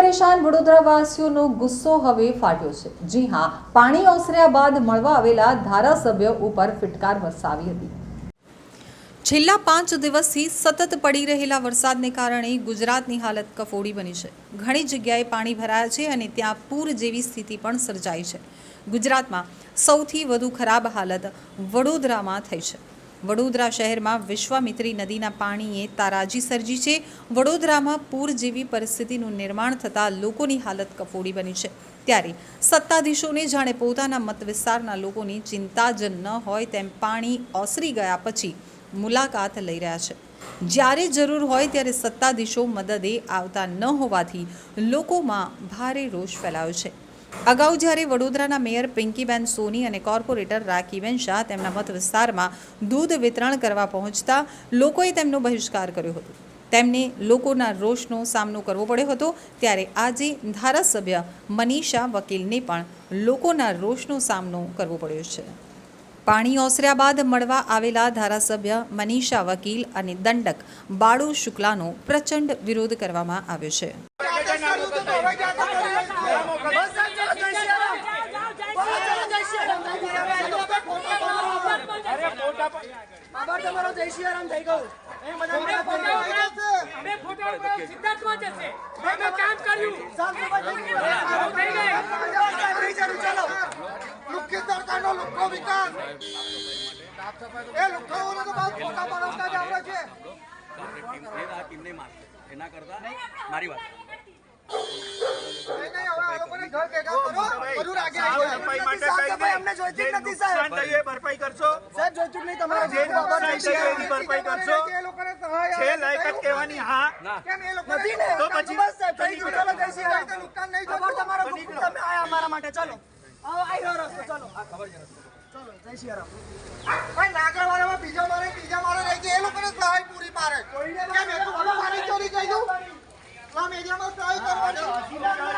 પરેશાન વડોદરાવાસીઓનો ગુસ્સો હવે ફાટ્યો છે. જી હા, પાણી ઓસર્યા બાદ મળવા આવેલા ધારાસભ્ય ઉપર ફિટકાર વરસાવી હતી. છેલ્લા પાંચ દિવસથી સતત પડી રહેલા વરસાદને કારણે ગુજરાતની હાલત કફોડી બની છે. ઘણી જગ્યાએ પાણી ભરાયા છે અને ત્યાં પૂર જેવી સ્થિતિ પણ સર્જાઈ છે. ગુજરાતમાં સૌથી વધુ ખરાબ હાલત વડોદરામાં થઈ છે. વડોદરા શહેરમાં વિશ્વામિત્રી નદીના પાણીએ તારાજી સર્જી છે. વડોદરામાં પૂર જેવી પરિસ્થિતિનું નિર્માણ થતાં લોકોની હાલત કફોડી બની છે. ત્યારે સત્તાધીશોને જાણે પોતાના મત વિસ્તારના લોકોની ચિંતા જ ન હોય તેમ પાણી ઓસરી ગયા પછી મુલાકાત લઈ રહ્યા છે. જ્યારે જરૂર હોય ત્યારે સત્તાધીશો મદદે આવતા ન હોવાથી લોકોમાં ભારે રોષ ફેલાયો છે. અગાઉ જ્યારે વડોદરાના મેયર પિંકીબેન સોની અને કોર્પોરેટર રાખીબેન શાહ તેમના મત વિસ્તારમાં દૂધ વિતરણ કરવા પહોંચતા લોકોએ તેમનો બહિષ્કાર કર્યો હતો. તેમને લોકોના રોષનો સામનો કરવો પડ્યો હતો ત્યારે આજે ધારાસભ્ય મનીષા વકીલને પણ લોકોના રોષનો સામનો કરવો પડ્યો છે. પાણી ઓસર્યા બાદ મળવા આવેલા ધારાસભ્ય મનીષા વકીલ અને દંડક બાળુ શુક્લાનો પ્રચંડ વિરોધ કરવામાં આવ્યો છે. આભાર તમારો જય શ્રી રામ થઈ ગયું એ બધા મારા ફોન પર અમે ફોટો સિદ્ધાર્થમાં જશે અમે કામ કર્યું સાફ સફાઈ થઈ ગઈ ચાલો લુખ્ખી સરકારનો લુખ્ખો વિકાસ એ લુખ્ખાઓને તો બહુ ફોટા પાડવતા જ આવડે છે ટીમને મારશે એના કરતા મારી વાત. નહીં, નહીં, હવે આ લોકોને ઘર ભેગા કરો. બધું રાખી રાખજો. સાફ સફાઈ અમને જોઈતી નથી સાહેબ. નુકસાન ભરપાઈ કરશો. સાહેબ જોઈતું નહીં તમારે જે નુકસાન થયું એની ભરપાઈ કરશો. એ લોકોને સહાય છે લાયકાત કહેવાની હા. કેમ એ લોકો નથી ને? તો પછી બસ સાહેબ થઈ ગયું ચાલો કઈ સિવાય તો નુકસાન નહીં જોતું તમારો તમે આયા અમારા માટે ચાલો. આવો આઈ રહ્યો રસ્તો ચાલો. આ ખબર છે ચાલો મારે ચોરી કહી દઉં આમ સહાય કરવાની.